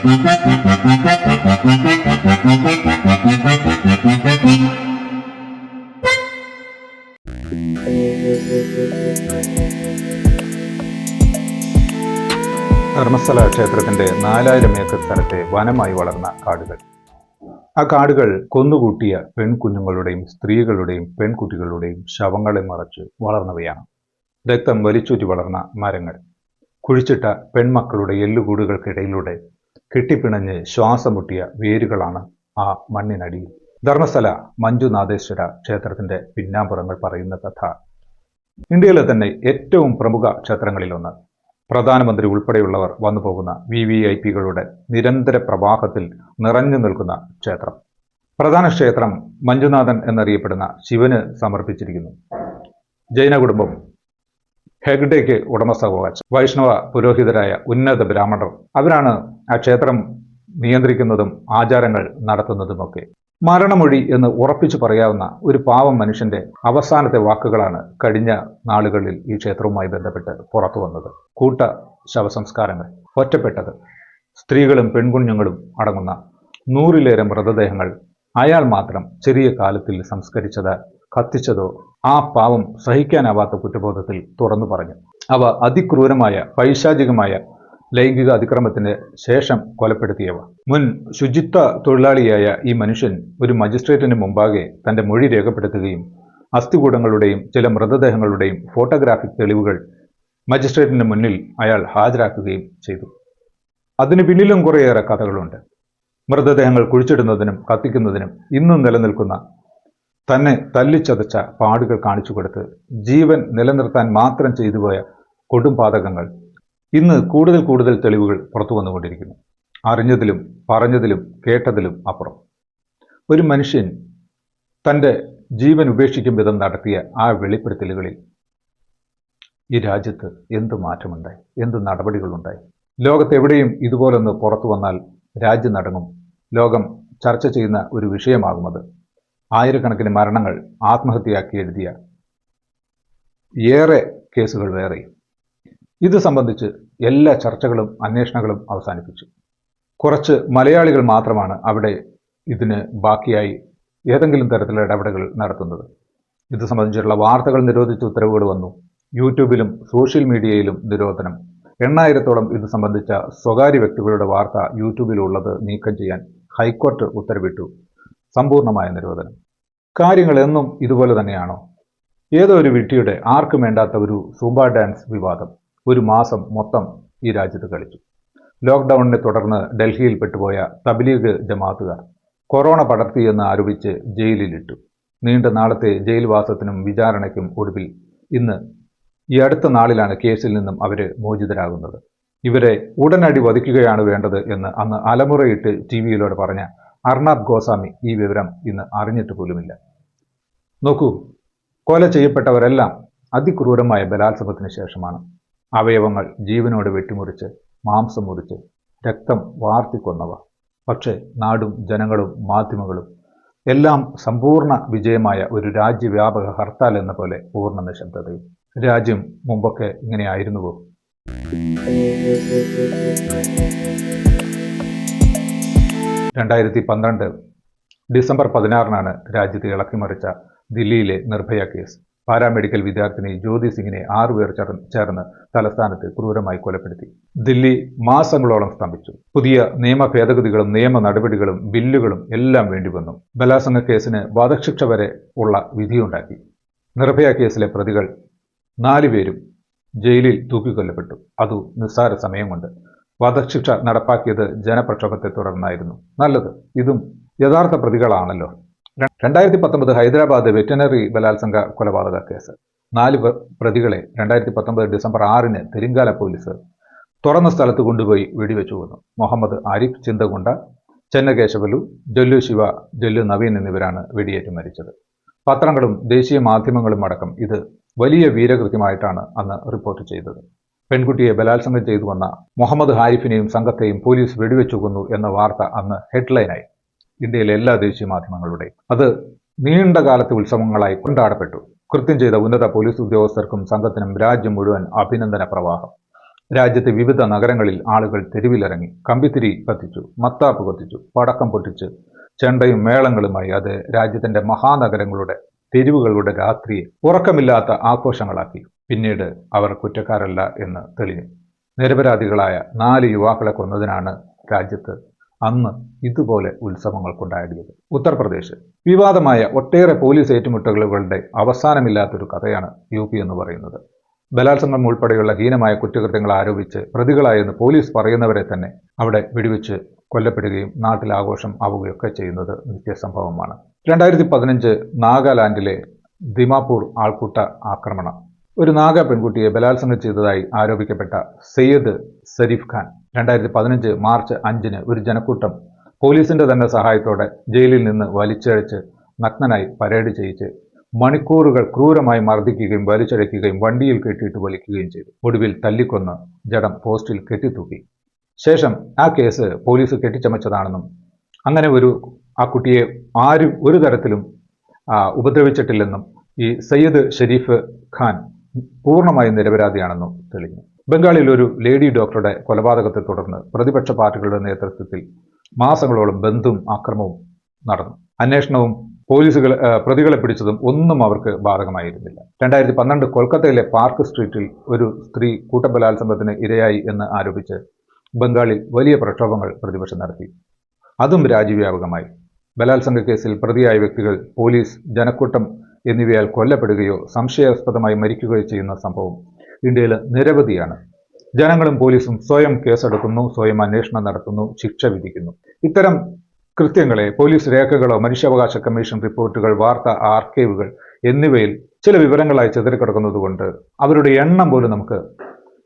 ധർമ്മസ്ഥല ക്ഷേത്രത്തിന്റെ നാലായിരം ഏക്കർ സ്ഥലത്തെ വനമായി വളർന്ന കാടുകൾ. ആ കാടുകൾ കൊന്നുകൂട്ടിയ പെൺകുഞ്ഞുങ്ങളുടെയും സ്ത്രീകളുടെയും പെൺകുട്ടികളുടെയും ശവങ്ങളെ മറച്ച് വളർന്നവയാണ്. രക്തം വലിച്ചൂറ്റി വളർന്ന മരങ്ങൾ. കുഴിച്ചിട്ട പെൺമക്കളുടെ എല്ലുകൂടുകൾക്കിടയിലൂടെ കെട്ടിപ്പിണഞ്ഞ് ശ്വാസം മുട്ടിയ വേരുകളാണ് ആ മണ്ണിനടിയിൽ. ധർമ്മസ്ഥല മഞ്ജുനാഥേശ്വര ക്ഷേത്രത്തിന്റെ പിന്നാമ്പുറങ്ങൾ പറയുന്ന കഥ. ഇന്ത്യയിലെ തന്നെ ഏറ്റവും പ്രമുഖ ക്ഷേത്രങ്ങളിലൊന്ന്. പ്രധാനമന്ത്രി ഉൾപ്പെടെയുള്ളവർ വന്നു പോകുന്ന വി വി ഐ പികളുടെ നിരന്തര പ്രവാഹത്തിൽ നിറഞ്ഞു നിൽക്കുന്ന ക്ഷേത്രം. പ്രധാന ക്ഷേത്രം മഞ്ജുനാഥൻ എന്നറിയപ്പെടുന്ന ശിവന് സമർപ്പിച്ചിരിക്കുന്നു. ജൈന കുടുംബം ഹെഗ്ഡേക്ക് ഉടമസ്ഥാവകാശം. വൈഷ്ണവ പുരോഹിതരായ ഉന്നത ബ്രാഹ്മണർ അവരാണ് ആ ക്ഷേത്രം നിയന്ത്രിക്കുന്നതും ആചാരങ്ങൾ നടത്തുന്നതുമൊക്കെ. മരണമൊഴി എന്ന് ഉറപ്പിച്ചു പറയാവുന്ന ഒരു പാവം മനുഷ്യന്റെ അവസാനത്തെ വാക്കുകളാണ് കഴിഞ്ഞ നാളുകളിൽ ഈ ക്ഷേത്രവുമായി ബന്ധപ്പെട്ട് പുറത്തു വന്നത്. കൂട്ട ശവസംസ്കാരങ്ങൾ ഒറ്റപ്പെട്ടത്. സ്ത്രീകളും പെൺകുഞ്ഞുങ്ങളും അടങ്ങുന്ന നൂറിലേറെ മൃതദേഹങ്ങൾ അയാൾ മാത്രം ചെറിയ കാലത്തിൽ സംസ്കരിച്ചത് കത്തിച്ചതോ ആ പാവം സഹിക്കാനാവാത്ത കുറ്റബോധത്തിൽ തുറന്നു പറഞ്ഞു. അവ അതിക്രൂരമായ പൈശാചികമായ ലൈംഗിക അതിക്രമത്തിന് ശേഷം കൊലപ്പെടുത്തിയവ. മുൻ ശുചിത്വ തൊഴിലാളിയായ ഈ മനുഷ്യൻ ഒരു മജിസ്ട്രേറ്റിന് മുമ്പാകെ തന്റെ മൊഴി രേഖപ്പെടുത്തുകയും അസ്ഥികൂടങ്ങളുടെയും ചില മൃതദേഹങ്ങളുടെയും ഫോട്ടോഗ്രാഫിക് തെളിവുകൾ മജിസ്ട്രേറ്റിന് മുന്നിൽ അയാൾ ഹാജരാക്കുകയും ചെയ്തു. അതിന് പിന്നിലും കുറേയേറെ കഥകളുണ്ട്. മൃതദേഹങ്ങൾ കുഴിച്ചിടുന്നതിനും കത്തിക്കുന്നതിനും ഇന്നും നിലനിൽക്കുന്ന തന്നെ തല്ലിച്ചതച്ച പാടുകൾ കാണിച്ചു കൊടുത്ത് ജീവൻ നിലനിർത്താൻ മാത്രം ചെയ്തുപോയ കൊടുംപാതകങ്ങൾ ഇന്ന് കൂടുതൽ കൂടുതൽ തെളിവുകൾ പുറത്തു വന്നുകൊണ്ടിരിക്കുന്നു. അറിഞ്ഞതിലും പറഞ്ഞതിലും കേട്ടതിലും അപ്പുറം. ഒരു മനുഷ്യൻ തന്റെ ജീവൻ ഉപേക്ഷിക്കും വിധം നടത്തിയ ആ വെളിപ്പെടുത്തലുകളിൽ ഈ രാജ്യത്ത് എന്ത് മാറ്റമുണ്ടായി? എന്ത് നടപടികളുണ്ടായി? ലോകത്തെവിടെയും ഇതുപോലൊന്ന് പുറത്തു വന്നാൽ രാജ്യം നടങ്ങും ലോകം ചർച്ച ചെയ്യുന്ന ഒരു വിഷയമാകുമത് ആയിരക്കണക്കിന് മരണങ്ങൾ ആത്മഹത്യയാക്കി എഴുതിയ ഏറെ കേസുകൾ വേറെയും ഇത് സംബന്ധിച്ച് എല്ലാ ചർച്ചകളും അന്വേഷണങ്ങളും അവസാനിപ്പിച്ചു. കുറച്ച് മലയാളികൾ മാത്രമാണ് അവിടെ ഇതിന് ബാക്കിയായി ഏതെങ്കിലും തരത്തിലുള്ള ഇടപെടലുകൾ നടത്തുന്നത്. ഇത് സംബന്ധിച്ചുള്ള വാർത്തകൾ നിരോധിച്ച ഉത്തരവുകൾ വന്നു. യൂട്യൂബിലും സോഷ്യൽ മീഡിയയിലും നിരോധനം. എണ്ണായിരത്തോളം ഇത് സംബന്ധിച്ച സ്വകാര്യ വ്യക്തികളുടെ വാർത്ത യൂട്യൂബിലുള്ളത് നീക്കം ചെയ്യാൻ ഹൈക്കോർട്ട് ഉത്തരവിട്ടു. സമ്പൂർണമായ നിരോധനം. കാര്യങ്ങൾ എന്നും ഇതുപോലെ തന്നെയാണോ? ഏതോ ഒരു വിട്ടിയുടെ ആർക്കും വേണ്ടാത്ത ഒരു സൂംബ ഡാൻസ് വിവാദം ഒരു മാസം മൊത്തം ഈ രാജ്യത്ത് കളിച്ചു. ലോക്ക്ഡൌണിനെ തുടർന്ന് ഡൽഹിയിൽ പെട്ടുപോയ തബ്ലീഗ് ജമാഅത്തുകാർ കൊറോണ പടർത്തിയെന്ന് ആരോപിച്ച് ജയിലിലിട്ടു. നീണ്ട നാളത്തെ ജയിൽവാസത്തിനും വിചാരണയ്ക്കും ഒടുവിൽ ഇന്ന് ഈ അടുത്ത നാളിലാണ് കേസിൽ നിന്നും അവർ മോചിതരാകുന്നത്. ഇവരെ ഉടനടി വധിക്കുകയാണ് വേണ്ടത് എന്ന് അന്ന് അലമുറയിട്ട് ടി വിയിലൂടെ പറഞ്ഞ അർണാബ് ഗോസ്വാമി ഈ വിവരം ഇന്ന് അറിഞ്ഞിട്ട് പോലുമില്ല. നോക്കൂ കൊല ചെയ്യപ്പെട്ടവരെല്ലാം അതിക്രൂരമായ ബലാത്സംഗത്തിന് ശേഷമാണ്. അവയവങ്ങൾ ജീവനോട് വെട്ടിമുറിച്ച് മാംസം മുറിച്ച് രക്തം വാർത്തിക്കൊന്നവ. പക്ഷേ നാടും ജനങ്ങളും മാധ്യമങ്ങളും എല്ലാം സമ്പൂർണ വിജയമായ ഒരു രാജ്യവ്യാപക ഹർത്താൽ എന്ന പോലെ പൂർണ നിശബ്ദതയും. രാജ്യം മുമ്പൊക്കെ ഇങ്ങനെയായിരുന്നുവോ? രണ്ടായിരത്തി പന്ത്രണ്ട് ഡിസംബർ പതിനാറിനാണ് രാജ്യത്തെ ഇളക്കിമറിച്ച ദില്ലിയിലെ നിർഭയ കേസ്. പാരാമെഡിക്കൽ വിദ്യാർത്ഥിനി ജ്യോതി സിംഗിനെ ആറുപേർ ചേർ ചേർന്ന് തലസ്ഥാനത്ത് ക്രൂരമായി കൊലപ്പെടുത്തി. ദില്ലി മാസങ്ങളോളം സ്തംഭിച്ചു. പുതിയ നിയമ ഭേദഗതികളും നിയമ നടപടികളും ബില്ലുകളും എല്ലാം വേണ്ടിവന്നു ബലാത്സംഗ കേസിന് വധശിക്ഷ വരെ ഉള്ള വിധിയുണ്ടാക്കി. നിർഭയ കേസിലെ പ്രതികൾ നാലുപേരും ജയിലിൽ തൂക്കിക്കൊല്ലപ്പെട്ടു. അതു നിസ്സാര സമയം കൊണ്ട്. വധശിക്ഷ നടപ്പാക്കിയത് ജനപ്രക്ഷോഭത്തെ തുടർന്നായിരുന്നു. നല്ലത്. ഇതും യഥാർത്ഥ പ്രതികളാണല്ലോ. രണ്ടായിരത്തി പത്തൊമ്പത് ഹൈദരാബാദ് വെറ്റിനറി ബലാത്സംഗ കൊലപാതക കേസ്. നാല് പ്രതികളെ രണ്ടായിരത്തി പത്തൊമ്പത് ഡിസംബർ ആറിന് തെലുങ്കാല പോലീസ് തുറന്ന സ്ഥലത്ത് കൊണ്ടുപോയി വെടിവെച്ചു കൊന്നു. മുഹമ്മദ് ആരിഫ് ചിന്തകുണ്ട ചെന്നകേശവലു ജല്ലു ശിവ ജല്ലു നവീൻ എന്നിവരാണ് വെടിയേറ്റ് മരിച്ചത്. പത്രങ്ങളും ദേശീയ മാധ്യമങ്ങളും അടക്കം ഇത് വലിയ വീരകൃത്യമായിട്ടാണ് അന്ന് റിപ്പോർട്ട് ചെയ്തത്. പെൺകുട്ടിയെ ബലാത്സംഗം ചെയ്തു വന്ന മുഹമ്മദ് ഹാരിഫിനെയും സംഘത്തെയും പോലീസ് വെടിവെച്ചു കൊന്നു എന്ന വാർത്ത അന്ന് ഹെഡ്ലൈനായി. ഇന്ത്യയിലെ എല്ലാ ദേശീയ മാധ്യമങ്ങളുടെയും. അത് നീണ്ട കാലത്തെ ഉത്സവങ്ങളായി കൊണ്ടാടപ്പെട്ടു. കൃത്യം ചെയ്ത ഉന്നത പോലീസ് ഉദ്യോഗസ്ഥർക്കും സംഘത്തിനും രാജ്യം മുഴുവൻ അഭിനന്ദന പ്രവാഹം. രാജ്യത്തെ വിവിധ നഗരങ്ങളിൽ ആളുകൾ തെരുവിലിറങ്ങി കമ്പിത്തിരി കത്തിച്ചു മത്താപ്പ് കത്തിച്ചു പടക്കം പൊട്ടിച്ച് ചെണ്ടയും മേളങ്ങളുമായി അത് രാജ്യത്തിന്റെ മഹാനഗരങ്ങളുടെ തെരുവുകളുടെ രാത്രിയെ ഉറക്കമില്ലാത്ത ആഘോഷങ്ങളാക്കി. പിന്നീട് അവർ കുറ്റക്കാരല്ല എന്ന് തെളിഞ്ഞു. നിരപരാധികളായ നാല് യുവാക്കളെ കൊന്നതിനാണ് രാജ്യത്ത് അന്ന് ഇതുപോലെ ഉത്സവങ്ങൾക്കുണ്ടായിരുന്നത്. ഉത്തർപ്രദേശ്. വിവാദമായ ഒട്ടേറെ പോലീസ് ഏറ്റുമുട്ടലുകളുടെ അവസാനമില്ലാത്തൊരു കഥയാണ് യു പി എന്ന് പറയുന്നത്. ബലാത്സംഗം ഉൾപ്പെടെയുള്ള ഹീനമായ കുറ്റകൃത്യങ്ങൾ ആരോപിച്ച് പ്രതികളായെന്ന് പോലീസ് പറയുന്നവരെ തന്നെ അവിടെ വെടിവെച്ച് കൊല്ലപ്പെടുകയും നാട്ടിൽ ആഘോഷം ആവുകയൊക്കെ ചെയ്യുന്നത് നിത്യസംഭവമാണ്. രണ്ടായിരത്തി പതിനഞ്ച് നാഗാലാൻഡിലെ ദിമാപൂർ ആൾക്കൂട്ട ആക്രമണം ഒരു നാഗ പെൺകുട്ടിയെ ബലാത്സംഗം ചെയ്തതായി ആരോപിക്കപ്പെട്ട സയ്യദ് സരീഫ് ഖാൻ രണ്ടായിരത്തി പതിനഞ്ച് മാർച്ച് അഞ്ചിന് ഒരു ജനക്കൂട്ടം പോലീസിന്റെ തന്നെ സഹായത്തോടെ ജയിലിൽ നിന്ന് വലിച്ചഴച്ച് നഗ്നനായി പരേഡ് ചെയ്യിച്ച് മണിക്കൂറുകൾ ക്രൂരമായി മർദ്ദിക്കുകയും വലിച്ചഴയ്ക്കുകയും വണ്ടിയിൽ കെട്ടിയിട്ട് വലിക്കുകയും ചെയ്തു. ഒടുവിൽ തല്ലിക്കൊന്ന് ജഡം പോസ്റ്റിൽ കെട്ടിത്തൂക്കി. ശേഷം ആ കേസ് പോലീസ് കെട്ടിച്ചമച്ചതാണെന്നും അങ്ങനെ ഒരു ആ കുട്ടിയെ ആരും ഒരു തരത്തിലും ഉപദ്രവിച്ചിട്ടില്ലെന്നും ഈ സയ്യിദ് ഷെരീഫ് ഖാൻ പൂർണമായും നിരപരാധിയാണെന്നും തെളിഞ്ഞു. ബംഗാളിൽ ഒരു ലേഡി ഡോക്ടറുടെ കൊലപാതകത്തെ തുടർന്ന് പ്രതിപക്ഷ പാർട്ടികളുടെ നേതൃത്വത്തിൽ മാസങ്ങളോളം ബന്ധും ആക്രമവും നടന്നു. അന്വേഷണവും പോലീസുകൾ പ്രതികളെ പിടിച്ചതും ഒന്നും അവർക്ക് ബാധകമായിരുന്നില്ല. രണ്ടായിരത്തി പന്ത്രണ്ട് കൊൽക്കത്തയിലെ പാർക്ക് സ്ട്രീറ്റിൽ ഒരു സ്ത്രീ കൂട്ടബലാത്സംഗത്തിന് ഇരയായി എന്ന് ആരോപിച്ച് ബംഗാളിൽ വലിയ പ്രക്ഷോഭങ്ങൾ പ്രതിപക്ഷം നടത്തി. അതും രാജ്യവ്യാപകമായി. ബലാത്സംഗ കേസിൽ പ്രതിയായ വ്യക്തികൾ പോലീസ് ജനക്കൂട്ടം എന്നിവയാൽ കൊല്ലപ്പെടുകയോ സംശയാസ്പദമായി മരിക്കുകയോ ചെയ്യുന്ന സംഭവം ഇന്ത്യയിൽ നിരവധിയാണ്. ജനങ്ങളും പോലീസും സ്വയം കേസെടുക്കുന്നു സ്വയം അന്വേഷണം നടത്തുന്നു ശിക്ഷ വിധിക്കുന്നു. ഇത്തരം കൃത്യങ്ങളെ പോലീസ് രേഖകളോ മനുഷ്യാവകാശ കമ്മീഷൻ റിപ്പോർട്ടുകൾ വാർത്ത ആർക്കൈവുകൾ എന്നിവയിൽ ചില വിവരങ്ങളായി ചിതറിക്കിടക്കുന്നതുകൊണ്ട് അവരുടെ എണ്ണം പോലും നമുക്ക്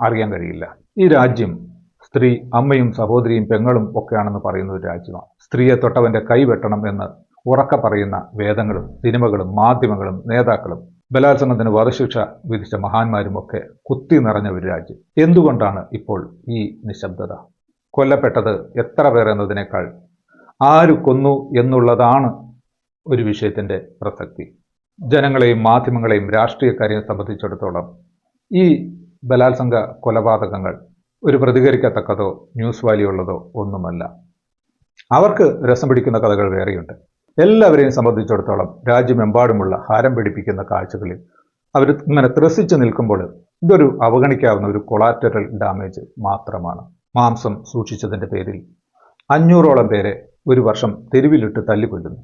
അറിയാൻ കഴിയില്ല. ഈ രാജ്യം സ്ത്രീ അമ്മയും സഹോദരിയും പെങ്ങളും ഒക്കെയാണെന്ന് പറയുന്ന ഒരു രാജ്യമാണ്. സ്ത്രീയെ തൊട്ടവന്റെ കൈ വെട്ടണം എന്ന് ഉറക്ക പറയുന്ന വേദങ്ങളും സിനിമകളും മാധ്യമങ്ങളും നേതാക്കളും ബലാത്സംഗത്തിന് വധശിക്ഷ വിധിച്ച മഹാന്മാരും ഒക്കെ കുത്തി നിറഞ്ഞ ഒരു രാജ്യം. എന്തുകൊണ്ടാണ് ഇപ്പോൾ ഈ നിശബ്ദത? കൊല്ലപ്പെട്ടത് എത്ര പേർ എന്നതിനേക്കാൾ ആര് കൊന്നു എന്നുള്ളതാണ് ഒരു വിഷയത്തിന്റെ പ്രസക്തി. ജനങ്ങളെയും മാധ്യമങ്ങളെയും രാഷ്ട്രീയക്കാരെയും സംബന്ധിച്ചിടത്തോളം ഈ ബലാത്സംഗ കൊലപാതകങ്ങൾ ഒരു പ്രതികരിക്കത്തക്കതോ ന്യൂസ് വാല്യൂ ഉള്ളതോ ഒന്നുമല്ല. അവർക്ക് രസം പിടിക്കുന്ന കഥകൾ വേറെയുണ്ട്. എല്ലാവരെയും സംബന്ധിച്ചിടത്തോളം രാജ്യമെമ്പാടുമുള്ള ഹാരം പിടിപ്പിക്കുന്ന കാഴ്ചകളിൽ അവർ ഇങ്ങനെ ത്രസിച്ചു നിൽക്കുമ്പോൾ ഇതൊരു അവഗണിക്കാവുന്ന ഒരു കൊളാറ്ററൽ ഡാമേജ് മാത്രമാണ്. മാംസം സൂക്ഷിച്ചതിന്റെ പേരിൽ അഞ്ഞൂറോളം പേരെ ഒരു വർഷം തെരുവിലിട്ട് തല്ലിക്കൊല്ലുന്നു.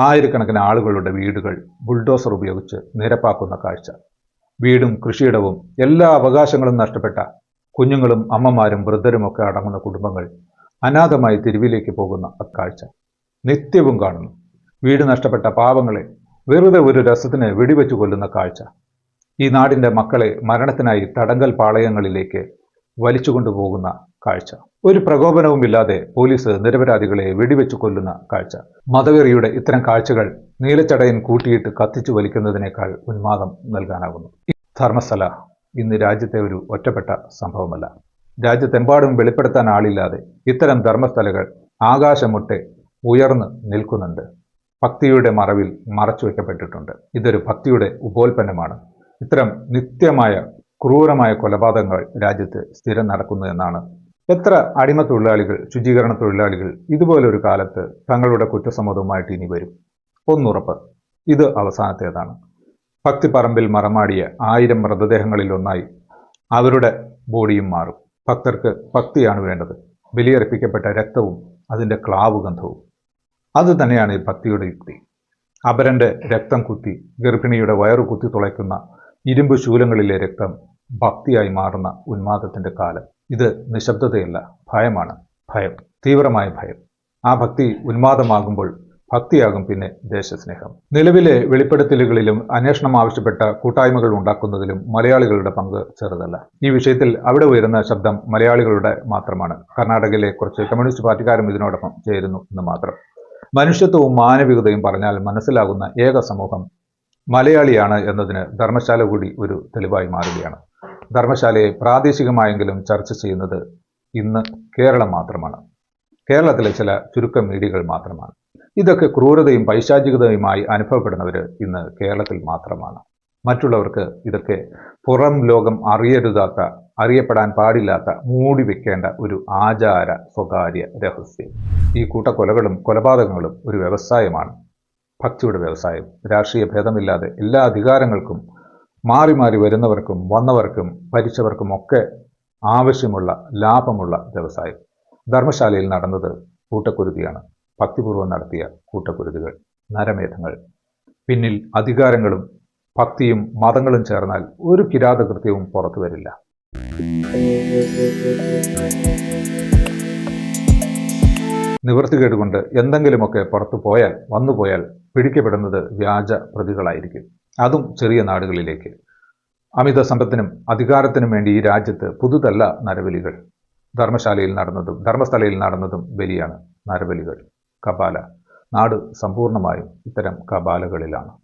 ആയിരക്കണക്കിന് ആളുകളുടെ വീടുകൾ ബുൾഡോസർ ഉപയോഗിച്ച് നിരപ്പാക്കുന്ന കാഴ്ച. വീടും കൃഷിയിടവും എല്ലാ അവകാശങ്ങളും നഷ്ടപ്പെട്ട കുഞ്ഞുങ്ങളും അമ്മമാരും വൃദ്ധരുമൊക്കെ അടങ്ങുന്ന കുടുംബങ്ങൾ അനാഥമായി തെരുവിലേക്ക് പോകുന്ന അക്കാഴ്ച. നിത്യവും കാണുന്നു. വീട് നഷ്ടപ്പെട്ട പാവങ്ങളെ വെറുതെ ഒരു രസത്തിന് വെടിവെച്ചു കൊല്ലുന്ന കാഴ്ച. ഈ നാടിന്റെ മക്കളെ മരണത്തിനായി തടങ്കൽ പാളയങ്ങളിലേക്ക് വലിച്ചുകൊണ്ടുപോകുന്ന കാഴ്ച. ഒരു പ്രകോപനവുമില്ലാതെ പോലീസ് നിരപരാധികളെ വെടിവെച്ചു കൊല്ലുന്ന കാഴ്ച. മതവെറിയുടെ ഇത്തരം കാഴ്ചകൾ നീലച്ചടയൻ കൂട്ടിയിട്ട് കത്തിച്ചു വലിക്കുന്നതിനേക്കാൾ ഉന്മാദം നൽകാനാകുന്നു. ധർമ്മസ്ഥല ഇന്ന് രാജ്യത്തെ ഒരു ഒറ്റപ്പെട്ട സംഭവമല്ല. രാജ്യത്തെമ്പാടും വെളിപ്പെടുത്താൻ ആളില്ലാതെ ഇത്തരം ധർമ്മസ്ഥലകൾ ആകാശമുട്ടെ ഉയർന്ന് നിൽക്കുന്നുണ്ട്. ഭക്തിയുടെ മറവിൽ മറച്ചു വയ്ക്കപ്പെട്ടിട്ടുണ്ട് ഇതൊരു ഭക്തിയുടെ ഉപോൽപ്പന്നമാണ്. ഇത്തരം നിത്യമായ ക്രൂരമായ കൊലപാതകങ്ങൾ രാജ്യത്ത് സ്ഥിരം നടക്കുന്നു എന്നാണ്. എത്ര അടിമ തൊഴിലാളികൾ ശുചീകരണ തൊഴിലാളികൾ ഇതുപോലൊരു കാലത്ത് തങ്ങളുടെ കുറ്റസമ്മതവുമായിട്ട് ഇനി വരും? ഒന്നുറപ്പ്. ഇത് അവസാനത്തേതാണ്. ഭക്തിപ്പറമ്പിൽ മറമാടിയ ആയിരം മൃതദേഹങ്ങളിൽ ഒന്നായി അവരുടെ ബോഡിയും മാറും. ഭക്തർക്ക് ഭക്തിയാണ് വേണ്ടത്. ബലിയർപ്പിക്കപ്പെട്ട രക്തവും അതിന്റെ ക്ലാവ് ഗന്ധവും അത് തന്നെയാണ് ഈ ഭക്തിയുടെ യുക്തി. അപരന്റെ രക്തം കുത്തി ഗർഭിണിയുടെ വയറു കുത്തി തുളയ്ക്കുന്ന ഇരുമ്പ് ശൂലങ്ങളിലെ രക്തം ഭക്തിയായി മാറുന്ന ഉന്മാദത്തിന്റെ കാലം. ഇത് നിശബ്ദതയല്ല ഭയമാണ്. ഭയം തീവ്രമായ ഭയം. ആ ഭക്തി ഉന്മാദമാകുമ്പോൾ ഭക്തിയാകും പിന്നെ ദേശസ്നേഹം. നിലവിലെ വെളിപ്പെടുത്തലുകളിലും അന്വേഷണം ആവശ്യപ്പെട്ട കൂട്ടായ്മകൾ ഉണ്ടാക്കുന്നതിലും മലയാളികളുടെ പങ്ക് ചെറുതല്ല. ഈ വിഷയത്തിൽ അവിടെ ഉയരുന്ന ശബ്ദം മലയാളികളുടെ മാത്രമാണ്. കർണാടകയിലെ കുറച്ച് കമ്മ്യൂണിസ്റ്റ് പാർട്ടിക്കാരും ഇതിനോടൊപ്പം ചേരുന്നു എന്ന് മാത്രം. മനുഷ്യത്വവും മാനവികതയും പറഞ്ഞാൽ മനസ്സിലാകുന്ന ഏക സമൂഹം മലയാളിയാണ് എന്നതിന് ധർമ്മശാല കൂടി ഒരു തെളിവായി മാറുകയാണ്. ധർമ്മശാലയെ പ്രാദേശികമായെങ്കിലും ചർച്ച ചെയ്യുന്നത് ഇന്ന് കേരളം മാത്രമാണ്. കേരളത്തിലെ ചില ചുരുക്കം മീഡിയകൾ മാത്രമാണ്. ഇതൊക്കെ ക്രൂരതയും പൈശാചികതയുമായി അനുഭവപ്പെടുന്നവർ ഇന്ന് കേരളത്തിൽ മാത്രമാണ്. മറ്റുള്ളവർക്ക് ഇതൊക്കെ പുറം ലോകം അറിയരുതാത്ത അറിയപ്പെടാൻ പാടില്ലാത്ത മൂടി വെക്കേണ്ട ഒരു ആചാര സ്വകാര്യ രഹസ്യം. ഈ കൂട്ടക്കൊലകളും കൊലപാതകങ്ങളും ഒരു വ്യവസായമാണ്. ഭക്തിയുടെ വ്യവസായം. രാഷ്ട്രീയ ഭേദമില്ലാതെ എല്ലാ അധികാരങ്ങൾക്കും മാറി മാറി വരുന്നവർക്കും വന്നവർക്കും ഭരിച്ചവർക്കും ഒക്കെ ആവശ്യമുള്ള ലാഭമുള്ള വ്യവസായം. ധർമ്മശാലയിൽ നടന്നത് കൂട്ടക്കുരുതിയാണ്. ഭക്തിപൂർവം നടത്തിയ കൂട്ടക്കുരുതികൾ നരമേധങ്ങൾ. പിന്നിൽ അധികാരങ്ങളും ഭക്തിയും മതങ്ങളും ചേർന്നാൽ ഒരു കിരാതകൃത്യവും പുറത്തു വരില്ല. നിവൃത്തികേട് കേട്ടുകൊണ്ട് എന്തെങ്കിലുമൊക്കെ പുറത്തു പോയാൽ വന്നു പോയാൽ പിടിക്കപ്പെടുന്നത് വ്യാജ പ്രതികളായിരിക്കും. അതും ചെറിയ നാടുകളിലേക്ക്. അമിത സമ്പത്തിനും അധികാരത്തിനും വേണ്ടി ഈ രാജ്യത്ത് പുതുതല്ല നരബലികൾ. ധർമ്മശാലയിൽ നടന്നതും ധർമ്മസ്ഥലയിൽ നടന്നതും ബലിയാണ് നരബലികൾ. കപാല. നാട് സമ്പൂർണമായും ഇത്തരം കപാലകളിലാണ്.